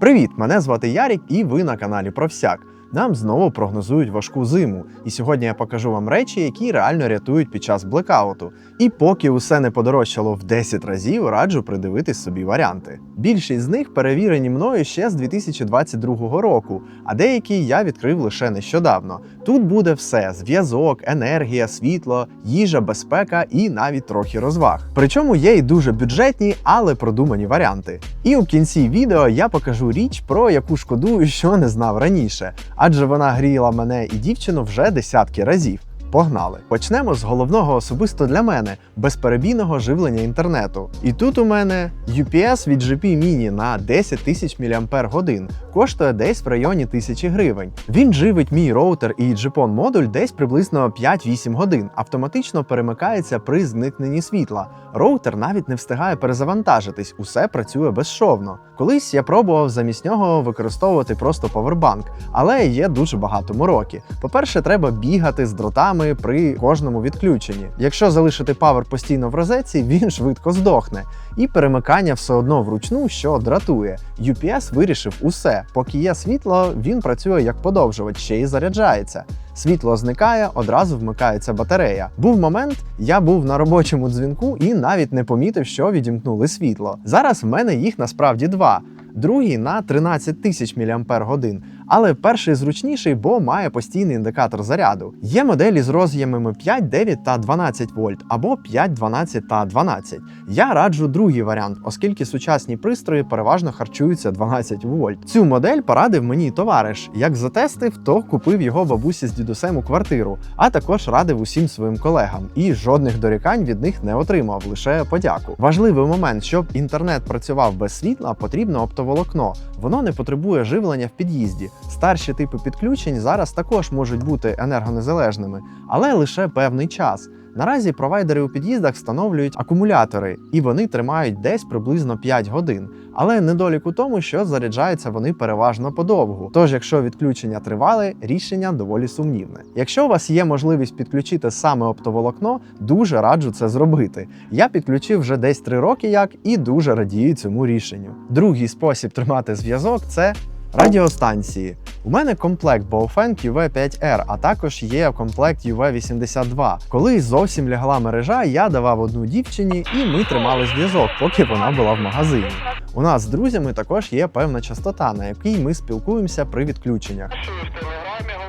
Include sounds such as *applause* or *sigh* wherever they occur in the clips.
Привіт! Мене звати Ярік, і ви на каналі Про всяк. Нам знову прогнозують важку зиму, і сьогодні я покажу вам речі, які реально рятують під час блекауту. І поки усе не подорожчало в 10 разів, раджу придивитись собі варіанти. Більшість з них перевірені мною ще з 2022 року, а деякі я відкрив лише нещодавно. Тут буде все: зв'язок, енергія, світло, їжа, безпека і навіть трохи розваг. Причому є і дуже бюджетні, але продумані варіанти. І у кінці відео я покажу річ, про яку шкодую, що не знав раніше, адже вона гріла мене і дівчину вже десятки разів. Погнали! Почнемо з головного особисто для мене безперебійного живлення інтернету. І тут у мене UPS від GP Mini на 10 тисяч мАч, коштує десь в районі 1000 гривень. Він живить мій роутер і GPON модуль десь приблизно 5-8 годин. Автоматично перемикається при зникненні світла. Роутер навіть не встигає перезавантажитись, усе працює безшовно. Колись я пробував замість нього використовувати просто повербанк, але є дуже багато мороки. По-перше, треба бігати з дротами при кожному відключенні. Якщо залишити павер постійно в розетці, він швидко здохне. І перемикання все одно вручну, що дратує. UPS вирішив усе. Поки є світло, він працює як подовжувач, ще й заряджається. Світло зникає, одразу вмикається батарея. Був момент, я був на робочому дзвінку і навіть не помітив, що відімкнули світло. Зараз в мене їх насправді два. Другий на 13 тисяч мАч, але перший зручніший, бо має постійний індикатор заряду. Є моделі з роз'ємами 5, 9 та 12 вольт або 5, 12 та 12. Я раджу другий варіант, оскільки сучасні пристрої переважно харчуються 12 вольт. Цю модель порадив мені товариш. Як затестив, то купив його бабусі з дідусем у квартиру, а також радив усім своїм колегам. І жодних дорікань від них не отримав, лише подяку. Важливий момент, щоб інтернет працював без світла, потрібно оптоволокно. Воно не потребує живлення в під'їзді. Старші типи підключень зараз також можуть бути енергонезалежними, але лише певний час. Наразі провайдери у під'їздах встановлюють акумулятори, і вони тримають десь приблизно 5 годин. Але недолік у тому, що заряджаються вони переважно подовгу. Тож, якщо відключення тривали, рішення доволі сумнівне. Якщо у вас є можливість підключити саме оптоволокно, дуже раджу це зробити. Я підключив вже десь 3 роки як і дуже радію цьому рішенню. Другий спосіб тримати зв'язок це Радіостанції. У мене комплект Baofeng UV5R, а також є комплект UV82. Коли зовсім лягла мережа, я давав одну дівчині, і ми тримали зв'язок, поки вона була в магазині. У нас з друзями також є певна частота, на якій ми спілкуємося при відключеннях. В телеграмі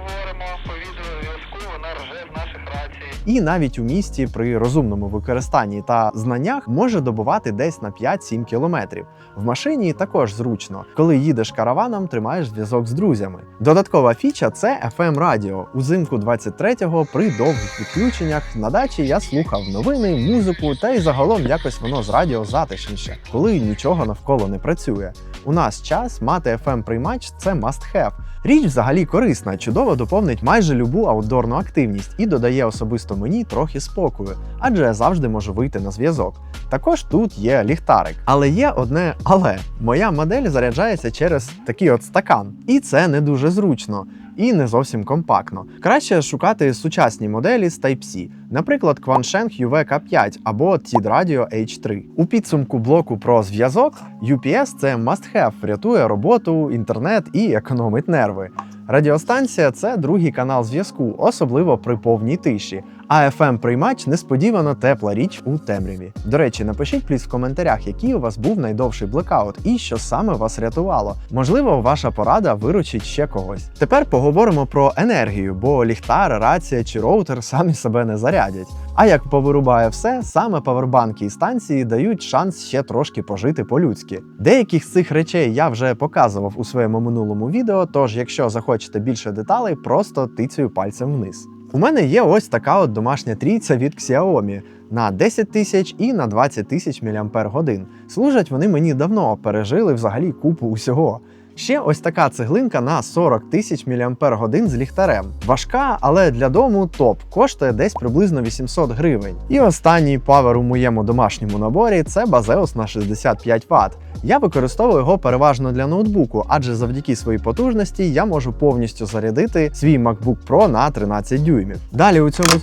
І навіть у місті при розумному використанні та знаннях може добувати десь на 5-7 кілометрів. В машині також зручно. Коли їдеш караваном, тримаєш зв'язок з друзями. Додаткова фіча це FM радіо. Узимку 23-го при довгих відключеннях на дачі я слухав новини, музику, та й загалом якось воно з радіо затишніше, коли нічого навколо не працює. У нас час мати FM приймач це must have. Річ взагалі корисна, чудово доповнить майже любу аутдорну активність і додає особисто мені трохи спокою, адже я завжди можу вийти на зв'язок. Також тут є ліхтарик. Але є одне але моя модель заряджається через такий от стакан, і це не дуже зручно. І не зовсім компактно. Краще шукати сучасні моделі з Type-C, наприклад, Quansheng UV-K5 або TID Radio H3. У підсумку блоку про зв'язок UPS це must-have, рятує роботу, інтернет і економить нерви. Радіостанція це другий канал зв'язку, особливо при повній тиші. А fm приймач несподівано тепла річ у темряві. До речі, напишіть пліс в коментарях, який у вас був найдовший блекаут і що саме вас рятувало. Можливо, ваша порада виручить ще когось. Тепер поговоримо про енергію, бо ліхтар, рація чи роутер самі себе не зарядять. А як повирубає все, саме павербанки і станції дають шанс ще трошки пожити по-людськи. Деяких з цих речей я вже показував у своєму минулому відео, тож якщо захочете більше деталей, просто тицюю пальцем вниз. У мене є ось така от домашня трійця від Xiaomi на 10 тисяч і на 20 тисяч мАч. Служать вони мені давно, пережили взагалі купу усього. Ще ось така цеглинка на 40 тисяч мАч з ліхтарем. Важка, але для дому топ, коштує десь приблизно 800 гривень. І останній павер у моєму домашньому наборі це Bazeus на 65 Вт. Я використовую його переважно для ноутбуку, адже завдяки своїй потужності я можу повністю зарядити свій MacBook Pro на 13 дюймів. Далі у цьому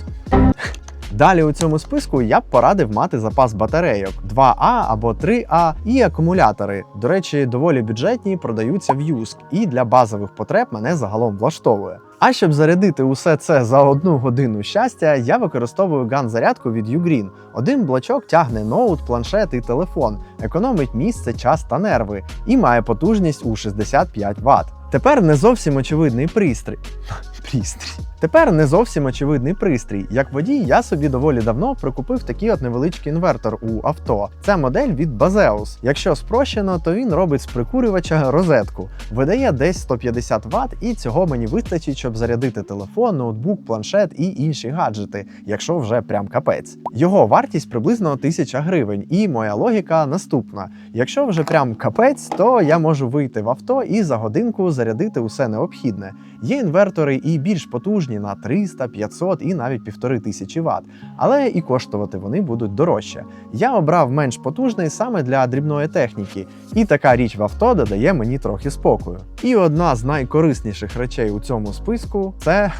Далі у цьому списку я б порадив мати запас батарейок 2А або 3А і акумулятори. До речі, доволі бюджетні, продаються в юск, і для базових потреб мене загалом влаштовує. А щоб зарядити усе це за одну годину щастя, я використовую ган-зарядку від Ugreen. Один блочок тягне ноут, планшет і телефон, економить місце, час та нерви і має потужність у 65 Вт. Тепер не зовсім очевидний пристрій. Пристрій. Тепер не зовсім очевидний пристрій. Як водій, я собі доволі давно прикупив такий от невеличкий інвертор у авто. Це модель від Bazeus. Якщо спрощено, то він робить з прикурювача розетку, видає десь 150 Вт, і цього мені вистачить, щоб зарядити телефон, ноутбук, планшет і інші гаджети, якщо вже прям капець. Його вартість приблизно 1000 гривень, і моя логіка наступна: якщо вже прям капець, то я можу вийти в авто і за годинку зарядити усе необхідне. Є інвертори і більш потужні на 300, 500 і навіть 1500 Вт, але і коштувати вони будуть дорожче. Я обрав менш потужний саме для дрібної техніки, і така річ в авто додає мені трохи спокою. І одна з найкорисніших речей у цьому списку це.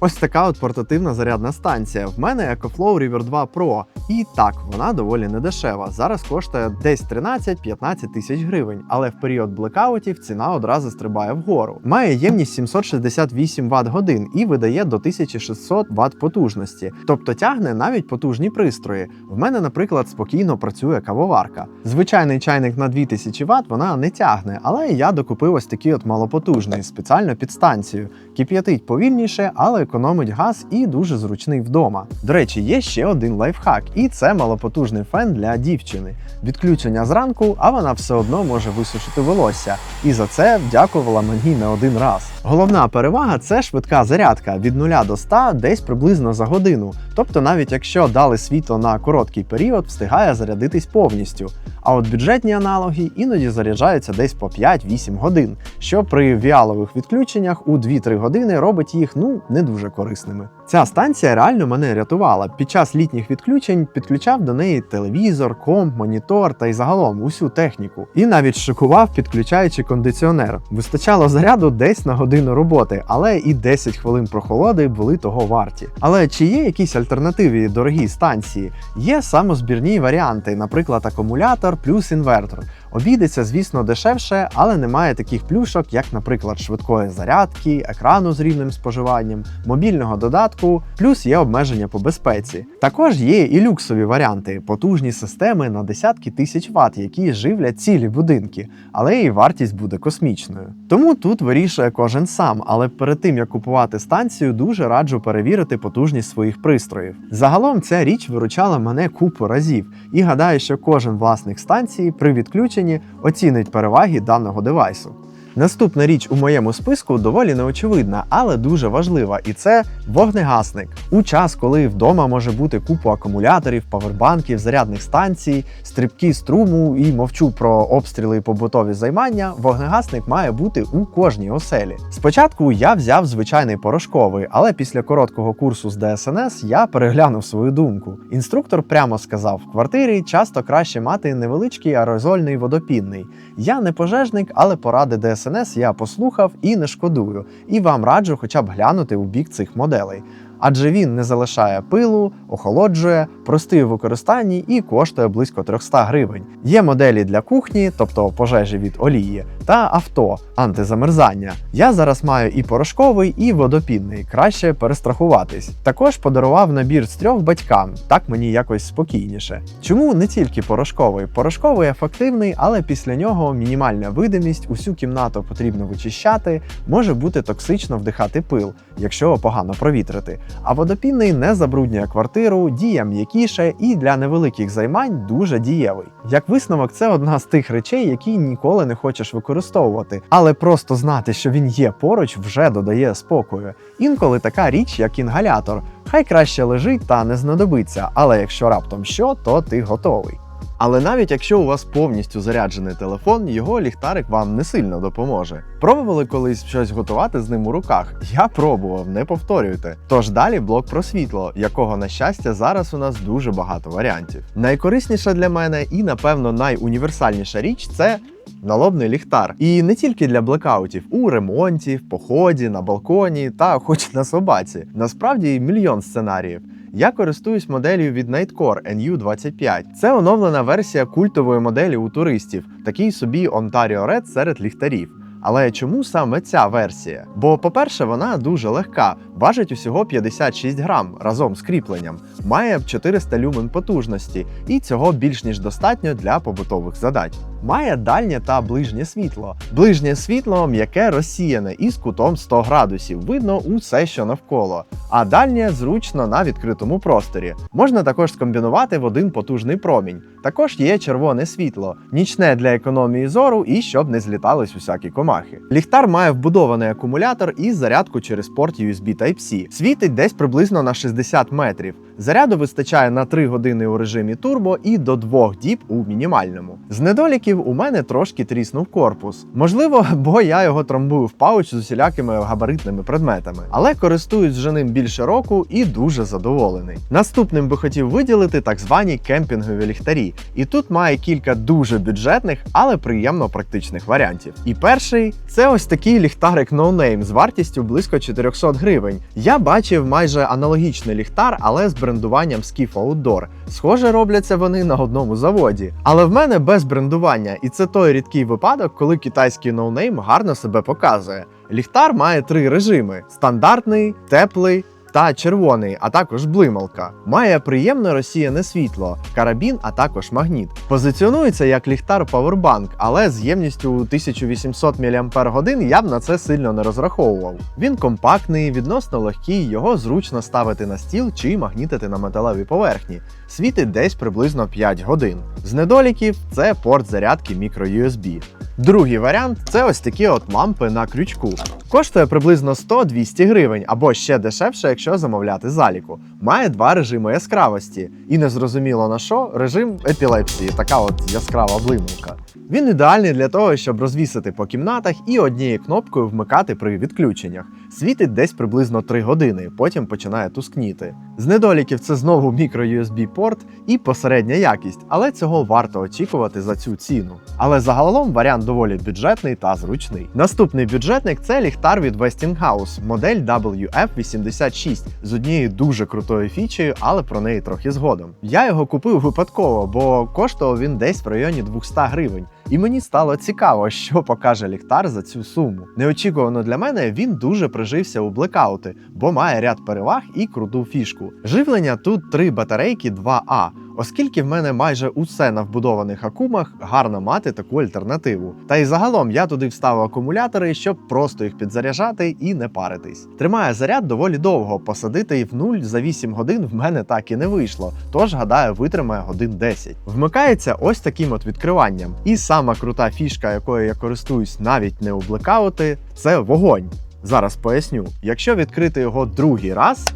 Ось така от портативна зарядна станція. В мене EcoFlow River 2 Pro. І так, вона доволі недешева. Зараз коштує десь 13-15 тисяч гривень, але в період блекаутів ціна одразу стрибає вгору. Має ємність 768 Вт годин і видає до 1600 Вт потужності, тобто тягне навіть потужні пристрої. В мене, наприклад, спокійно працює кавоварка. Звичайний чайник на 2000 Вт вона не тягне, але я докупив ось такий от малопотужний спеціально під станцію. Кип'ятить повільніше, але економить газ і дуже зручний вдома. До речі, є ще один лайфхак, і це малопотужний фен для дівчини. Відключення зранку, а вона все одно може висушити волосся. І за це вдякувала мені не один раз. Головна перевага це швидка зарядка від 0 до 100 десь приблизно за годину. Тобто, навіть якщо дали світло на короткий період, встигає зарядитись повністю. А от бюджетні аналоги іноді заряджаються десь по 5-8 годин, що при віалових відключеннях у 2-3 години робить їх ну не дуже корисними. Ця станція реально мене рятувала. Під час літніх відключень підключав до неї телевізор, комп, монітор та й загалом усю техніку. І навіть шокував, підключаючи кондиціонер. Вистачало заряду десь на годину роботи, але і 10 хвилин прохолоди були того варті. Але чи є якісь альтернативі дорогій станції? Є самозбірні варіанти, наприклад, акумулятор плюс інвертор. Обійдеться, звісно, дешевше, але немає таких плюшок, як, наприклад, швидкої зарядки, екрану з рівним споживанням, мобільного додатку, плюс є обмеження по безпеці. Також є і люксові варіанти, потужні системи на десятки тисяч ват, які живлять цілі будинки, але і вартість буде космічною. Тому тут вирішує кожен сам, але перед тим як купувати станцію, дуже раджу перевірити потужність своїх пристроїв. Загалом ця річ виручала мене купу разів, і гадаю, що кожен власник станції при відключенні оцінить переваги даного девайсу. Наступна річ у моєму списку доволі неочевидна, але дуже важлива, і це вогнегасник. У час, коли вдома може бути купу акумуляторів, павербанків, зарядних станцій, стрибки струму і мовчу про обстріли і побутові займання, вогнегасник має бути у кожній оселі. Спочатку я взяв звичайний порошковий, але після короткого курсу з ДСНС я переглянув свою думку. Інструктор прямо сказав: в квартирі часто краще мати невеличкий аерозольний водопінний. Я не пожежник, але поради ДСНС я послухав і не шкодую. І вам раджу хоча б глянути у бік цих моделей. Адже він не залишає пилу, охолоджує, простий у використанні і коштує близько 300 гривень. Є моделі для кухні, тобто пожежі від олії, та авто антизамерзання. Я зараз маю і порошковий, і водопінний. Краще перестрахуватись. Також подарував набір з трьох батькам, так мені якось спокійніше. Чому не тільки порошковий? Порошковий ефективний, але після нього мінімальна видимість, усю кімнату потрібно вичищати, може бути токсично вдихати пил, якщо погано провітрити. А водопінний не забруднює квартиру, діє м'якіше і для невеликих займань дуже дієвий. Як висновок, це одна з тих речей, які ніколи не хочеш використовувати, але просто знати, що він є поруч, вже додає спокою. Інколи така річ, як інгалятор, хай краще лежить та не знадобиться, але якщо раптом що, то ти готовий. Але навіть якщо у вас повністю заряджений телефон, його ліхтарик вам не сильно допоможе. Пробували колись щось готувати з ним у руках? Я пробував, не повторюйте. Тож далі блок про світло, якого на щастя зараз у нас дуже багато варіантів. Найкорисніша для мене і, напевно, найуніверсальніша річ це. Налобний ліхтар. І не тільки для блекаутів, у ремонті, в поході, на балконі та хоч на собаці. Насправді мільйон сценаріїв. Я користуюсь моделлю від Nightcore NU25. Це оновлена версія культової моделі у туристів, такий собі Ontario Red серед ліхтарів. Але чому саме ця версія? Бо, по-перше, вона дуже легка, важить усього 56 грам разом з кріпленням, має 400 люмен потужності, і цього більш ніж достатньо для побутових задач. Має дальнє та ближнє світло. Ближнє світло м'яке розсіяне із кутом 100 градусів. Видно усе, що навколо. А дальнє зручно на відкритому просторі. Можна також скомбінувати в один потужний промінь. Також є червоне світло, нічне для економії зору і щоб не злітались усякі комахи. Ліхтар має вбудований акумулятор і зарядку через порт USB Type-C. Світить десь приблизно на 60 метрів. Заряду вистачає на 3 години у режимі турбо і до 2 діб у мінімальному. З недоліків у мене трошки тріснув корпус. Можливо, *laughs* бо я його трамбую в пауч з усілякими габаритними предметами, але користуюсь вже ним більше року і дуже задоволений. Наступним би хотів виділити так звані кемпінгові ліхтарі. І тут має кілька дуже бюджетних, але приємно практичних варіантів. І перший це ось такий ліхтарик No Name з вартістю близько 400 гривень. Я бачив майже аналогічний ліхтар, але з брендуванням Skiff Outdoor. Схоже, робляться вони на одному заводі. Але в мене без брендування, і це той рідкий випадок, коли китайський ноунейм гарно себе показує. Ліхтар має три режими: стандартний, теплий. Та червоний, а також блималка. Має приємне розсіяне світло, карабін, а також магніт. Позиціонується як ліхтар Powerbank, але з ємністю 1800 мАч я б на це сильно не розраховував. Він компактний, відносно легкий, його зручно ставити на стіл чи магнітити на металевій поверхні. Світить десь приблизно 5 годин. З недоліків це порт зарядки microUSB. Другий варіант це ось такі от лампи на крючку. Коштує приблизно 100-200 гривень або ще дешевше, якщо замовляти заліку. Має два режими яскравості. І незрозуміло на що режим епілепсії, така от яскрава блимовка. Він ідеальний для того, щоб розвісити по кімнатах і однією кнопкою вмикати при відключеннях. Світить десь приблизно 3 години, потім починає тускніти. З недоліків це знову microUSB порт і посередня якість, але цього варто очікувати за цю ціну. Але загалом варіант доволі бюджетний та зручний. Наступний бюджетник це ліхтар від Westinghouse, модель WF86 з однією дуже крутою фічею, але про неї трохи згодом. Я його купив випадково, бо коштував він десь в районі 200 гривень. І мені стало цікаво, що покаже ліхтар за цю суму. Неочікувано для мене він дуже прижився у блекаути, бо має ряд переваг і круту фішку. Живлення тут три батарейки 2А. Оскільки в мене майже усе на вбудованих акумах, гарно мати таку альтернативу. Та й загалом я туди вставив акумулятори, щоб просто їх підзаряджати і не паритись. Тримає заряд доволі довго, посадити в нуль за 8 годин в мене так і не вийшло. Тож, гадаю, витримає годин 10. Вмикається ось таким от відкриванням. І сама крута фішка, якою я користуюсь навіть не у блекаути, це вогонь. Зараз поясню. Якщо відкрити його другий раз,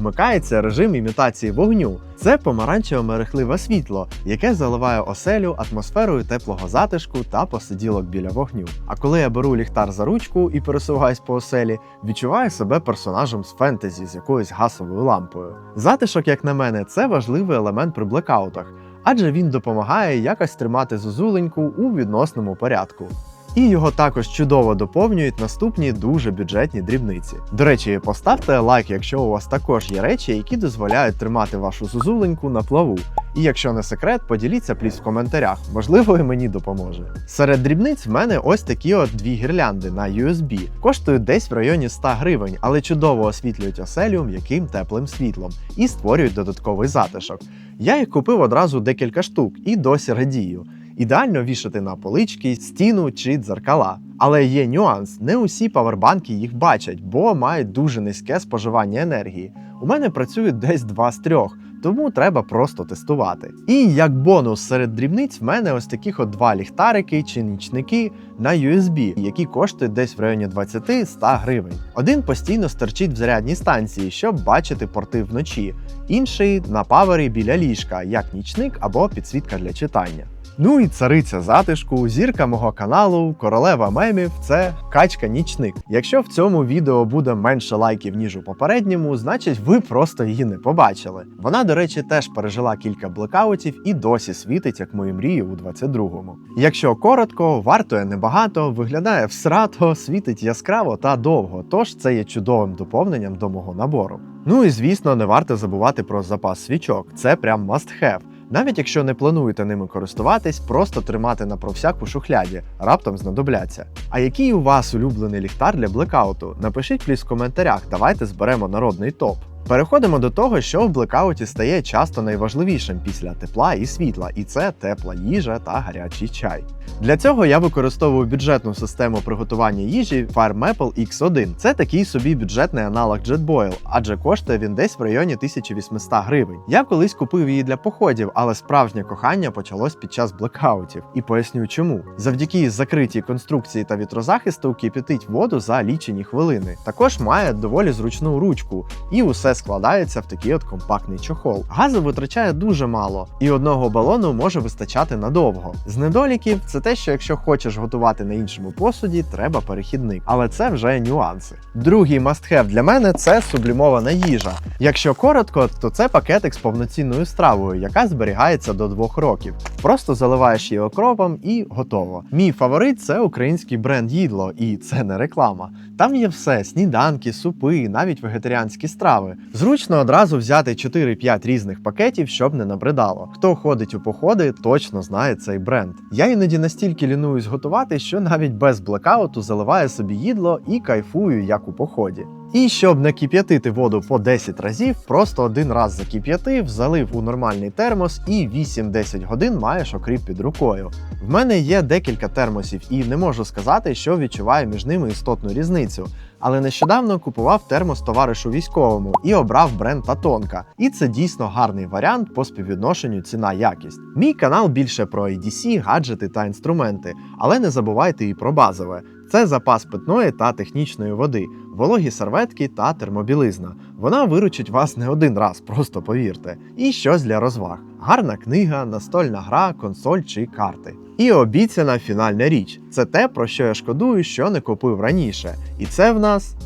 вмикається режим імітації вогню. Це помаранчеве мерехливе світло, яке заливає оселю атмосферою теплого затишку та посиділок біля вогню. А коли я беру ліхтар за ручку і пересуваюсь по оселі, відчуваю себе персонажем з фентезі з якоюсь гасовою лампою. Затишок, як на мене, це важливий елемент при блекаутах, адже він допомагає якось тримати зозуленьку у відносному порядку. І його також чудово доповнюють наступні дуже бюджетні дрібниці. До речі, поставте лайк, якщо у вас також є речі, які дозволяють тримати вашу зозуленьку на плаву. І якщо не секрет, поділіться пліс в коментарях, можливо, і мені допоможе. Серед дрібниць в мене ось такі от дві гірлянди на USB. Коштують десь в районі 100 гривень, але чудово освітлюють оселю м'яким теплим світлом і створюють додатковий затишок. Я їх купив одразу декілька штук і досі радію. Ідеально вішати на полички, стіну чи дзеркала. Але є нюанс: не усі павербанки їх бачать, бо мають дуже низьке споживання енергії. У мене працюють десь два з трьох, тому треба просто тестувати. І як бонус серед дрібниць, в мене ось таких от два ліхтарики чи нічники на USB, які коштують десь в районі 20-100 гривень. Один постійно стерчить в зарядній станції, щоб бачити порти вночі, інший на павері біля ліжка, як нічник або підсвітка для читання. Ну і цариця затишку, зірка мого каналу, королева мемів це качка нічник. Якщо в цьому відео буде менше лайків, ніж у попередньому, значить ви просто її не побачили. Вона, до речі, теж пережила кілька блекаутів і досі світить, як мої мрії у 22-му. Якщо коротко, вартує небагато, виглядає всрато, світить яскраво та довго, тож це є чудовим доповненням до мого набору. Ну і звісно, не варто забувати про запас свічок. Це прям must have. Навіть якщо не плануєте ними користуватись, просто тримати на провсяк у шухляді, раптом знадобляться. А який у вас улюблений ліхтар для блекауту? Напишіть плюс в коментарях, давайте зберемо народний топ. Переходимо до того, що в блекауті стає часто найважливішим після тепла і світла, і це тепла їжа та гарячий чай. Для цього я використовую бюджетну систему приготування їжі Fire Maple X1. Це такий собі бюджетний аналог JetBoil, адже коштує він десь в районі 1800 гривень. Я колись купив її для походів, але справжнє кохання почалось під час блекаутів. І поясню чому. Завдяки закритій конструкції та вітрозахисту кипятить воду за лічені хвилини. Також має доволі зручну ручку, і усе складається в такий от компактний чохол. Газу витрачає дуже мало, і одного балону може вистачати надовго. З недоліків це те, що якщо хочеш готувати на іншому посуді, треба перехідник. Але це вже нюанси. Другий must-have для мене це сублімована їжа. Якщо коротко, то це пакетик з повноцінною стравою, яка зберігається до двох років. Просто заливаєш її окропом і готово. Мій фаворит це український бренд їдло, і це не реклама. Там є все: сніданки, супи, навіть вегетаріанські страви. Зручно одразу взяти 4-5 різних пакетів, щоб не набридало. Хто ходить у походи, точно знає цей бренд. Я іноді настільки лінуюсь готувати, що навіть без блекауту заливаю собі їдло і кайфую, як у поході. І щоб не кип'ятити воду по 10 разів, просто один раз закип'ятив, залив у нормальний термос і 8-10 годин маєш окріп під рукою. В мене є декілька термосів, і не можу сказати, що відчуваю між ними істотну різницю. Але нещодавно купував термос товаришу військовому і обрав бренд Татонка. І це дійсно гарний варіант по співвідношенню ціна-якість. Мій канал більше про EDC, гаджети та інструменти, але не забувайте і про базове. Це запас питної та технічної води, вологі серветки та термобілизна. Вона виручить вас не один раз, просто повірте. І щось для розваг: гарна книга, настольна гра, консоль чи карти. І обіцяна фінальна річ це те, про що я шкодую, що не купив раніше. І це в нас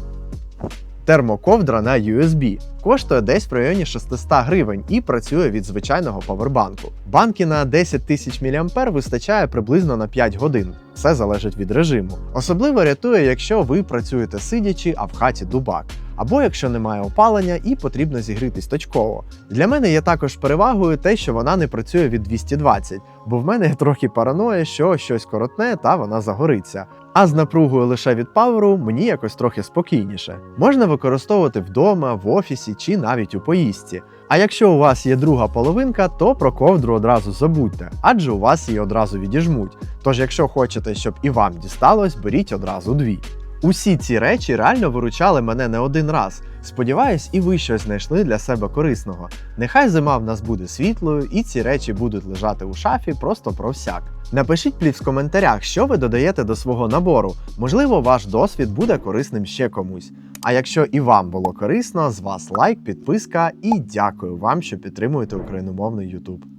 термоковдра на USB. Коштує десь в районі 600 гривень і працює від звичайного павербанку. Банки на 10 тисяч мА вистачає приблизно на 5 годин. Все залежить від режиму. Особливо рятує, якщо ви працюєте сидячи, а в хаті дубак. Або якщо немає опалення і потрібно зігрітись точково. Для мене є також перевагою те, що вона не працює від 220, бо в мене трохи параноя, що щось коротне та вона загориться. А з напругою лише від паверу мені якось трохи спокійніше. Можна використовувати вдома, в офісі чи навіть у поїздці. А якщо у вас є друга половинка, то про ковдру одразу забудьте, адже у вас її одразу відіжмуть. Тож, якщо хочете, щоб і вам дісталось, беріть одразу дві. Усі ці речі реально виручали мене не один раз. Сподіваюсь, і ви щось знайшли для себе корисного. Нехай зима в нас буде світлою, і ці речі будуть лежати у шафі просто про всяк. Напишіть плів в коментарях, що ви додаєте до свого набору. Можливо, ваш досвід буде корисним ще комусь. А якщо і вам було корисно, з вас лайк, підписка і дякую вам, що підтримуєте україномовний YouTube.